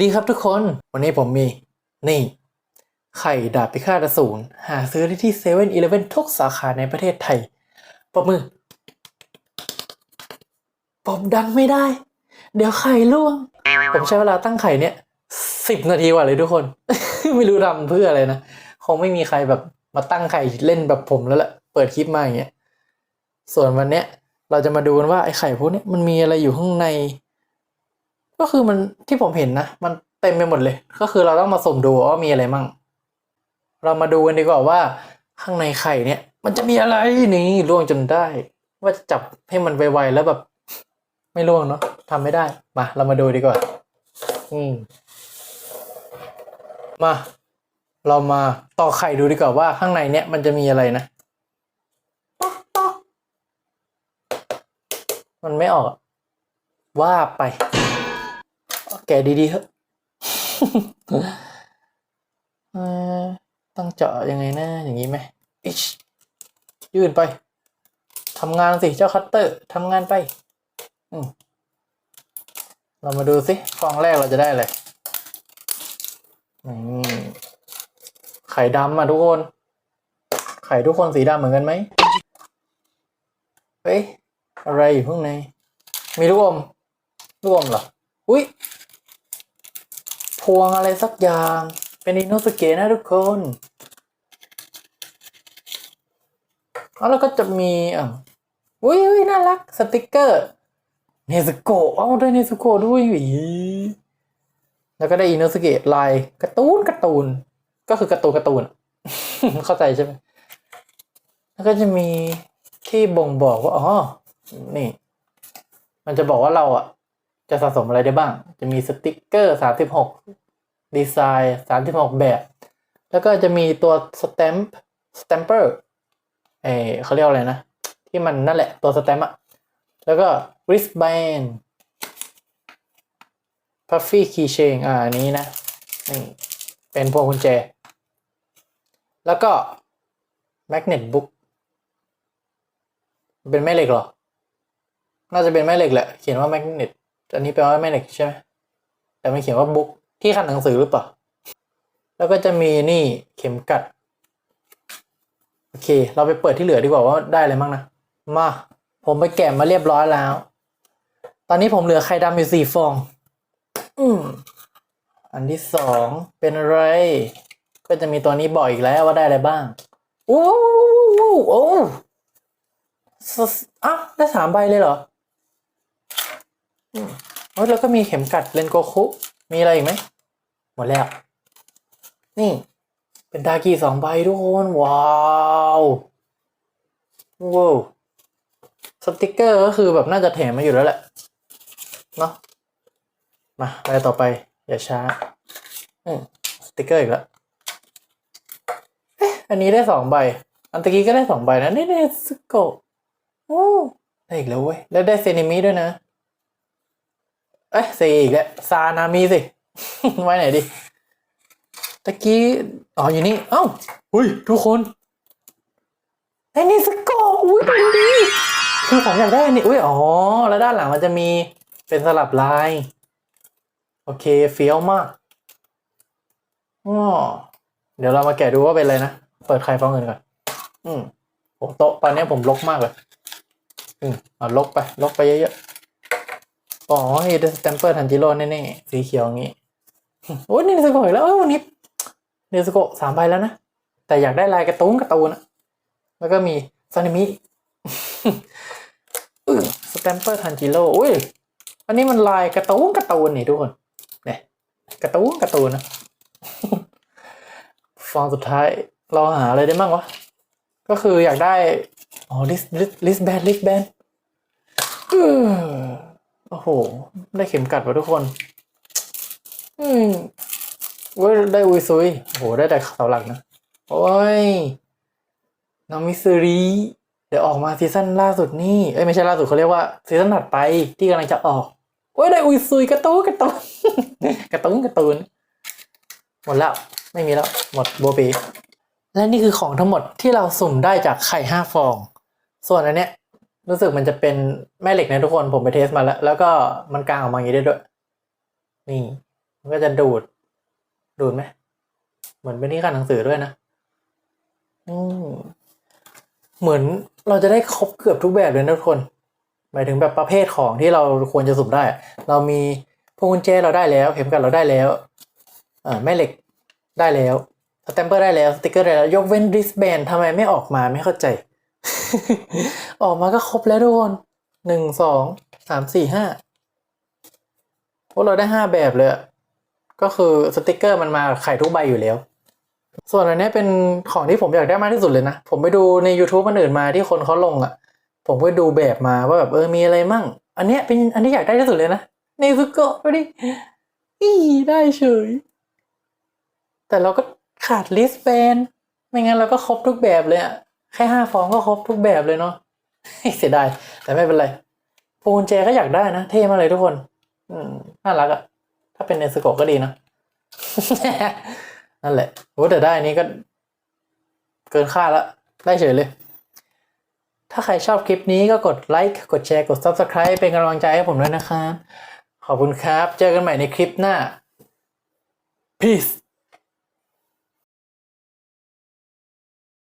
ดีครับทุกคน วันนี้ผมมี นี่ ไข่ดาบพิฆาตอสูรหาซื้อได้ที่เซเว่นอีเลฟเว่นทุกสาขาในประเทศไทยปรบมือผมดังไม่ได้ เดี๋ยวไข่ล่วง ผมใช้เวลาตั้งไข่เนี่ยสิบนาทีกว่าเลยทุกคน ไม่รู้ทำเพื่ออะไรนะ คงไม่มีใครแบบมาตั้งไข่เล่นแบบผมแล้วแหละเปิดคลิปมาอย่างเงี้ยส่วนวันเนี้ยเราจะมาดูกันว่าไอ้ไข่พวกนี้มันมีอะไรอยู่ข้างใน ก็คือมันที่ผมเห็นนะ มันเต็มไปหมดเลย ก็คือเราต้องมาสุ่มดูว่ามีอะไรมั่ง เรามาดูกันดีกว่าว่า ข้างในไข่เนี่ย มันจะมีอะไรนี่ล่วงจนได้ ว่าจะจับให้มันไวๆแล้วแบบ ไม่ล่วงเนาะทำไม่ได้ มา เรามาดูดีกว่า อืมมา เรามาต่อไข่ดูดีกว่าว่าข้างในเนี่ยมันจะมีอะไรนะมันไม่ออกว่าไป แกะดีๆเถอะเอ่อต้องเจาะยังไงนะอย่างนี้ไหมอิชยื่นไปทำงานสิเจ้าคัตเตอร์ทำงานไปเรามาดูสิฟองแรกเราจะได้อะไรอืมไข่ดำอะทุกคน ไข่ทุกคนสีดำเหมือนกันไหมเฮ้ยอะไรอยู่ข้างใน มีลูกอมลูกอมเหรอ อุ้ย พวงอะไรสักอย่าง เป็นอินโนสเกะนะทุกคนแล้วก็จะมีอะอุ้ยอุ้ยน่ารักสติกเกอร์เนสโกะเอาได้เนสโกะด้วยอีแล้วก็ได้อินโนสเกะลายการ์ตูนการ์ตูน ก็คือการ์ตูนการ์ตูนเข้าใจใช่ไหมแล้วก็จะมีที่บ่งบอกว่าอ๋อนี่ มันจะบอกว่าเราอะ จะสะสมอะไรได้บ้าง จะมีสติกเกอร์สามสิบหกดีไซน์สามสิบหกแบบ แล้วก็จะมีตัวสแตมป์สแตมเปอร์เอเขาเรียกว่าอะไรนะ ที่มันนั่นแหละตัวสแตมป์อะแล้วก็ wristband puffy keychain อ่านี้นะ นี่เป็นพวงกุญแจ แล้วก็ magnet book เป็นแม่เหล็กเหรอ น่าจะเป็นแม่เหล็กแหละ เขียนว่า magnet อันนี้แปลว่าแม่เหล็กใช่ไหมแต่มันเขียนว่า book ที่ขันหนังสือหรือเปล่า แล้วก็จะมีนี่เข็มกัด โอเค เราไปเปิดที่เหลือดีกว่าว่าได้อะไรบ้างนะ มา ผมไปแกะมาเรียบร้อยแล้ว ตอนนี้ผมเหลือไข่ดำอยู่สี่ฟอง อืมอันที่สองเป็นอะไร ก็จะมีตัวนี้บอกอีกแล้วว่าได้อะไรบ้างโอ้โหโอ้สอะได้สามใบเลยเหรออืม โอ้แล้วก็มีเข็มกัดเลนโกคุ มีอะไรอีกไหม หมดแล้ว นี่ เป็นดากีสองใบทุกคน ว้าวว้าวสติกเกอร์ก็คือแบบน่าจะแถมมาอยู่แล้วแหละ เนาะมาไปต่อไป อย่าช้า อืมสติกเกอร์อีกแล้วเอ๊ะอันนี้ได้สองใบ อันตะกี้ก็ได้สองใบนะ นี่เนสโกโอ้ได้อีกแล้วเว้ย แล้วได้เซนิมิด้วยนะ เอ้ยสี่อีกแล้วซานามิสิ ไว้ไหนดิตะกี้ อ๋อ อยู่นี่ เอ้าอุ้ย ทุกคนไอ้นี่สกอร์อุ้ยดูดีคือผมอยากได้อันนี้อุ้ย อ๋อ แล้วด้านหลังมันจะมีเป็นสลับลาย โอเค เฟี้ยวมากอ๋อเดี๋ยวเรามาแกะดูว่าเป็นอะไรนะ เปิดใครฟังเงินก่อน อืมโอ้โต๊ะตอนนี้ผมลกมากเลย อืมเอาลกไป ลกไปเยอะๆ อ๋อนี่เดสแตมเปอร์ทันจิโร่แน่ๆสีเขียวอย่างงี้โอ้ยนี่เนสโกะอีกแล้วเออวันนี้เนสโกะสามใบแล้วนะ แต่อยากได้ลายกร์ตูนกร์ตูนอะแล้วก็มีซานิมิสแตมเปอร์ทันจิโร่อุ้ยอันนี้มันลายกร์ตูนกร์ตูนนี่ทุกคนเนี่ยกร์ตูนกร์ตูนนะฟองสุดท้ายเราหาอะไรได้บ้างวะ ก็คืออยากได้ อ๋อลิสลิสลิสแบนลิสแบน โอ้โห ได้เข็มกัดว่ะทุกคน อืมเว้ยได้อุยซุยโอ้โห ได้แต่เสาหลักนะ โอ้ย น้องมิสซรี เดี๋ยวออกมาซีซั่นล่าสุดนี่ เอ้ยไม่ใช่ล่าสุดเขาเรียกว่าซีซั่นถัดไปที่กำลังจะออกโอ้ยได้อุยซุยกระตูนกระตูนกระตูนกระตูน หมดแล้ว ไม่มีแล้ว หมดโบปีและนี่คือของทั้งหมดที่เราสุ่มได้จากไข่ห้าฟอง ส่วนอันเนี้ย รู้สึกมันจะเป็นแม่เหล็กนะทุกคนผมไปเทสมาแล้ว แล้วก็มันกางออกมาอย่างนี้ได้ด้วย นี่ มันก็จะดูด ดูดไหมเหมือนเป็นที่ขันหนังสือด้วยนะอืมเหมือนเราจะได้ครบเกือบทุกแบบเลยนะทุกคน หมายถึงแบบประเภทของที่เราควรจะสุ่มได้ เรามีพวงกุญแจเราได้แล้ว เข็มกัดเราได้แล้วอ่าแม่เหล็กได้แล้วสแตมเปอร์ได้แล้วสติกเกอร์ได้แล้ว ยกเว้นริสแบนทำไมไม่ออกมาไม่เข้าใจ ออกมาก็ครบแล้วทุกคนหนึ่งสองสามสี่ห้าพวกเราได้ห้าแบบเลยก็คือสติกเกอร์มันมาไข่ทุกใบอยู่แล้ว ส่วนอันนี้เป็นของที่ผมอยากได้มากที่สุดเลยนะ ผมไปดูใน YouTube มันอื่นมาที่คนเขาลงอะ่ะ ผมก็ดูแบบมาว่าแบบเออมีอะไรมั่ง อันเนี้ยเป็นอันที่อยากได้ที่สุดเลยนะเนซุโกะดูดิอีได้เฉย แต่เราก็ขาดลิสแบนไม่งั้นเราก็ครบทุกแบบเลยอะ แค่ห้าฟองก็ครบทุกแบบเลยเนาะเสียดายแต่ไม่เป็นไรพวงกุญแจก็อยากได้นะ เท่มากเลยทุกคน อืมน่ารักอะถ้าเป็นเนสโกก็ดีนะนั่นแหละโอ้แต่ได้อันนี้ก็ เกินค่าละได้เฉยเลย ถ้าใครชอบคลิปนี้ก็กดไลค์กดแชร์กด Subscribe เป็นกำลังใจให้ผมด้วยนะครับ ขอบคุณครับ เจอกันใหม่ในคลิปหน้า peace